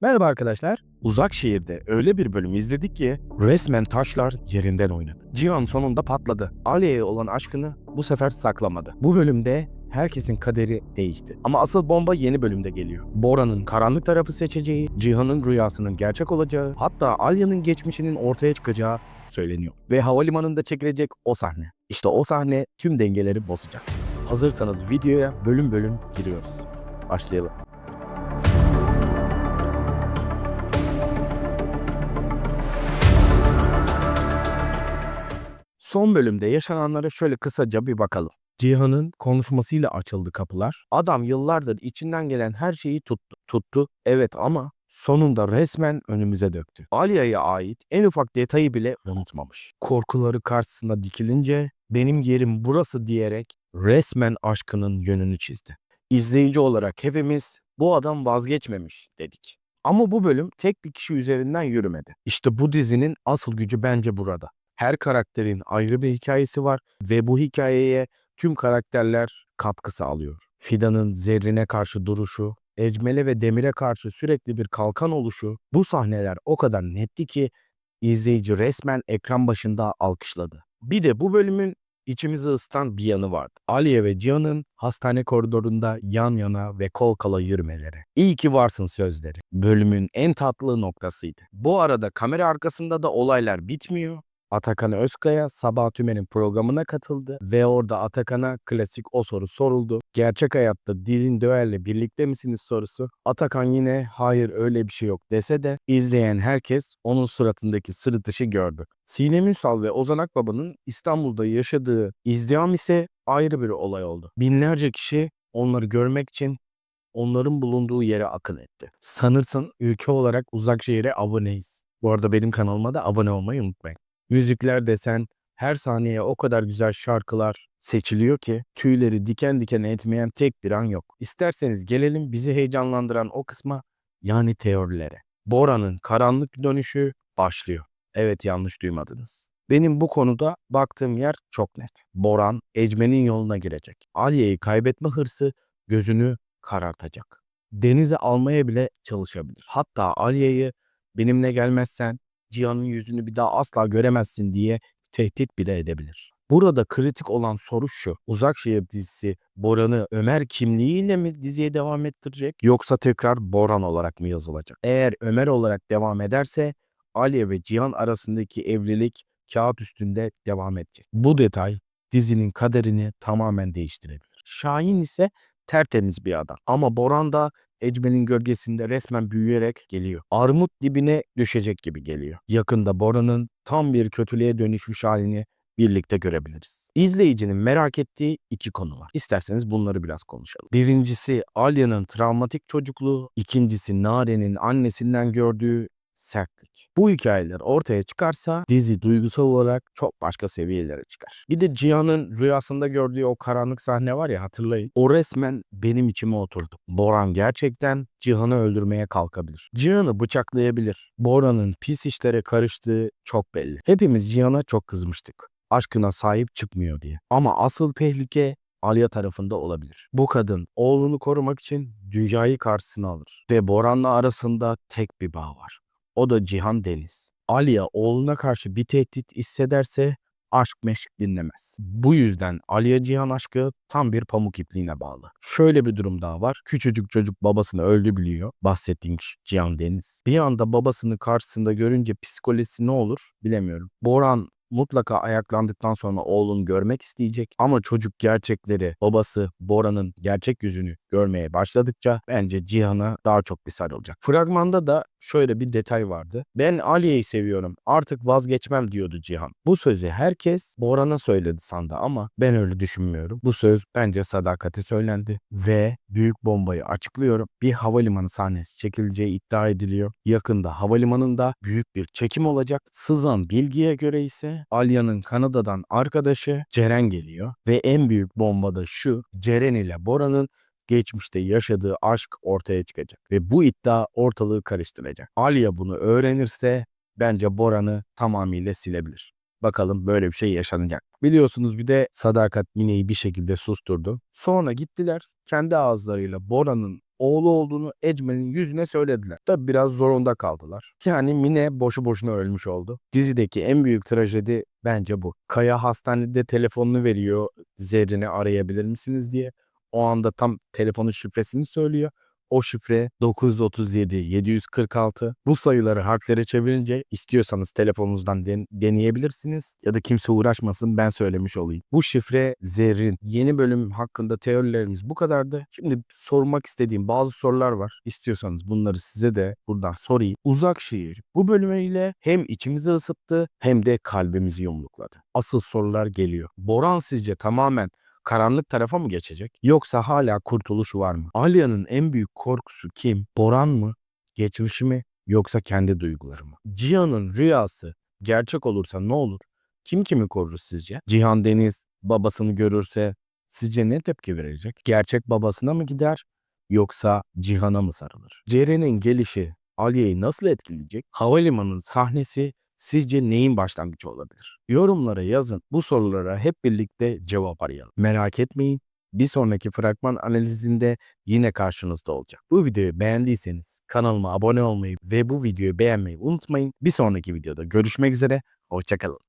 Merhaba arkadaşlar. Uzak şehirde öyle bir bölüm izledik ki resmen taşlar yerinden oynadı. Cihan sonunda patladı. Aliye'ye olan aşkını bu sefer saklamadı. Bu bölümde herkesin kaderi değişti. Ama asıl bomba yeni bölümde geliyor. Bora'nın karanlık tarafı seçeceği, Cihan'ın rüyasının gerçek olacağı, hatta Alya'nın geçmişinin ortaya çıkacağı söyleniyor. Ve havalimanında çekilecek o sahne. İşte o sahne tüm dengeleri bozacak. Hazırsanız videoya bölüm bölüm giriyoruz. Başlayalım. Son bölümde yaşananlara şöyle kısaca bir bakalım. Cihan'ın konuşmasıyla açıldı kapılar. Adam yıllardır içinden gelen her şeyi tuttu. Tuttu, evet ama sonunda resmen önümüze döktü. Aliye'ye ait en ufak detayı bile unutmamış. Korkuları karşısında dikilince benim yerim burası diyerek resmen aşkının yönünü çizdi. İzleyici olarak hepimiz bu adam vazgeçmemiş dedik. Ama bu bölüm tek bir kişi üzerinden yürümedi. İşte bu dizinin asıl gücü bence burada. Her karakterin ayrı bir hikayesi var ve bu hikayeye tüm karakterler katkı sağlıyor. Fidan'ın Zerrin'e karşı duruşu, Ecmel'e ve Demir'e karşı sürekli bir kalkan oluşu, bu sahneler o kadar netti ki izleyici resmen ekran başında alkışladı. Bir de bu bölümün içimizi ısıtan bir yanı vardı. Aliye ve Cihan'ın hastane koridorunda yan yana ve kol kola yürümeleri. İyi ki varsın sözleri. Bölümün en tatlı noktasıydı. Bu arada kamera arkasında da olaylar bitmiyor. Atakan Özkaya Sabah Tümer'in programına katıldı ve orada Atakan'a klasik o soru soruldu. Gerçek hayatta Dilin Döer'le birlikte misiniz sorusu. Atakan yine hayır öyle bir şey yok dese de izleyen herkes onun suratındaki sırıtışı gördü. Sinem Ünsal ve Ozan Akbaba'nın İstanbul'da yaşadığı izdiham ise ayrı bir olay oldu. Binlerce kişi onları görmek için onların bulunduğu yere akın etti. Sanırsın ülke olarak uzak şehire aboneyiz. Bu arada benim kanalıma da abone olmayı unutmayın. Müzikler desen her saniye o kadar güzel şarkılar seçiliyor ki tüyleri diken diken etmeyen tek bir an yok. İsterseniz gelelim bizi heyecanlandıran o kısma yani teorilere. Bora'nın karanlık dönüşü başlıyor. Evet yanlış duymadınız. Benim bu konuda baktığım yer çok net. Boran Ecmen'in yoluna girecek. Aliye'yi kaybetme hırsı gözünü karartacak. Denize almaya bile çalışabilir. Hatta Aliye'yi benimle gelmezsen Cihan'ın yüzünü bir daha asla göremezsin diye tehdit bile edebilir. Burada kritik olan soru şu. Uzak Şehir dizisi Boran'ı Ömer kimliğiyle mi diziye devam ettirecek yoksa tekrar Boran olarak mı yazılacak? Eğer Ömer olarak devam ederse Aliye ve Cihan arasındaki evlilik kağıt üstünde devam edecek. Bu detay dizinin kaderini tamamen değiştirebilir. Şahin ise tertemiz bir adam. Ama Boran da Ecmel'in gölgesinde resmen büyüyerek geliyor. Armut dibine düşecek gibi geliyor. Yakında Bora'nın tam bir kötülüğe dönüşmüş halini birlikte görebiliriz. İzleyicinin merak ettiği iki konu var. İsterseniz bunları biraz konuşalım. Birincisi Alya'nın travmatik çocukluğu, ikincisi Nare'nin annesinden gördüğü sertlik. Bu hikayeler ortaya çıkarsa dizi duygusal olarak çok başka seviyelere çıkar. Bir de Cihan'ın rüyasında gördüğü o karanlık sahne var ya hatırlayın. O resmen benim içime oturdu. Boran gerçekten Cihan'ı öldürmeye kalkabilir. Cihan'ı bıçaklayabilir. Boran'ın pis işlere karıştığı çok belli. Hepimiz Cihan'a çok kızmıştık. Aşkına sahip çıkmıyor diye. Ama asıl tehlike Alya tarafında olabilir. Bu kadın oğlunu korumak için dünyayı karşısına alır. Ve Boran'la arasında tek bir bağ var. O da Cihan Deniz. Aliye oğluna karşı bir tehdit hissederse aşk meşk dinlemez. Bu yüzden Aliye Cihan aşkı tam bir pamuk ipliğine bağlı. Şöyle bir durum daha var. Küçücük çocuk babasını öldü biliyor. Bahsettiğim Cihan Deniz. Bir anda babasını karşısında görünce psikolojisi ne olur bilemiyorum. Boran mutlaka ayaklandıktan sonra oğlunu görmek isteyecek ama çocuk gerçekleri, babası Bora'nın gerçek yüzünü görmeye başladıkça bence Cihan'a daha çok bir sarılacak. Fragmanda da şöyle bir detay vardı. Ben Aliye'yi seviyorum artık vazgeçmem diyordu Cihan. Bu sözü herkes Boran'a söyledi sandı ama ben öyle düşünmüyorum. Bu söz bence sadakate söylendi ve büyük bombayı açıklıyorum. Bir havalimanı sahnesi çekileceği iddia ediliyor. Yakında havalimanında büyük bir çekim olacak. Sızan bilgiye göre ise Alya'nın Kanada'dan arkadaşı Ceren geliyor ve en büyük bomba da şu. Ceren ile Bora'nın geçmişte yaşadığı aşk ortaya çıkacak ve bu iddia ortalığı karıştıracak. Alya bunu öğrenirse bence Boran'ı tamamıyla silebilir. Bakalım böyle bir şey yaşanacak. Biliyorsunuz bir de Sadakat Mine'yi bir şekilde susturdu. Sonra gittiler kendi ağızlarıyla Bora'nın oğlu olduğunu Ecmel'in yüzüne söylediler. Tabi biraz zorunda kaldılar. Yani Mine boşu boşuna ölmüş oldu. Dizideki en büyük trajedi bence bu. Kaya hastanede telefonunu veriyor Zerrin'i arayabilir misiniz diye. O anda tam telefonun şifresini söylüyor. O şifre 937 746. Bu sayıları harflere çevirince istiyorsanız telefonunuzdan den- deneyebilirsiniz. Ya da kimse uğraşmasın ben söylemiş olayım. Bu şifre Zerrin. Yeni bölüm hakkında teorilerimiz bu kadardı. Şimdi sormak istediğim bazı sorular var. İstiyorsanız bunları size de buradan sorayım. Uzak şehir bu bölümüyle hem içimizi ısıttı hem de kalbimizi yumrukladı. Asıl sorular geliyor. Boran sizce tamamen karanlık tarafa mı geçecek? Yoksa hala kurtuluş var mı? Alya'nın en büyük korkusu kim? Boran mı? Geçmişi mi? Yoksa kendi duyguları mı? Cihan'ın rüyası gerçek olursa ne olur? Kim kimi korur sizce? Cihan Deniz babasını görürse sizce ne tepki verecek? Gerçek babasına mı gider? Yoksa Cihan'a mı sarılır? Ceren'in gelişi Alya'yı nasıl etkileyecek? Havalimanının sahnesi Sizce neyin başlangıcı olabilir? Yorumlara yazın. Bu sorulara hep birlikte cevap arayalım. Merak etmeyin. Bir sonraki fragman analizinde yine karşınızda olacak. Bu videoyu beğendiyseniz kanalıma abone olmayı ve bu videoyu beğenmeyi unutmayın. Bir sonraki videoda görüşmek üzere. Hoşçakalın.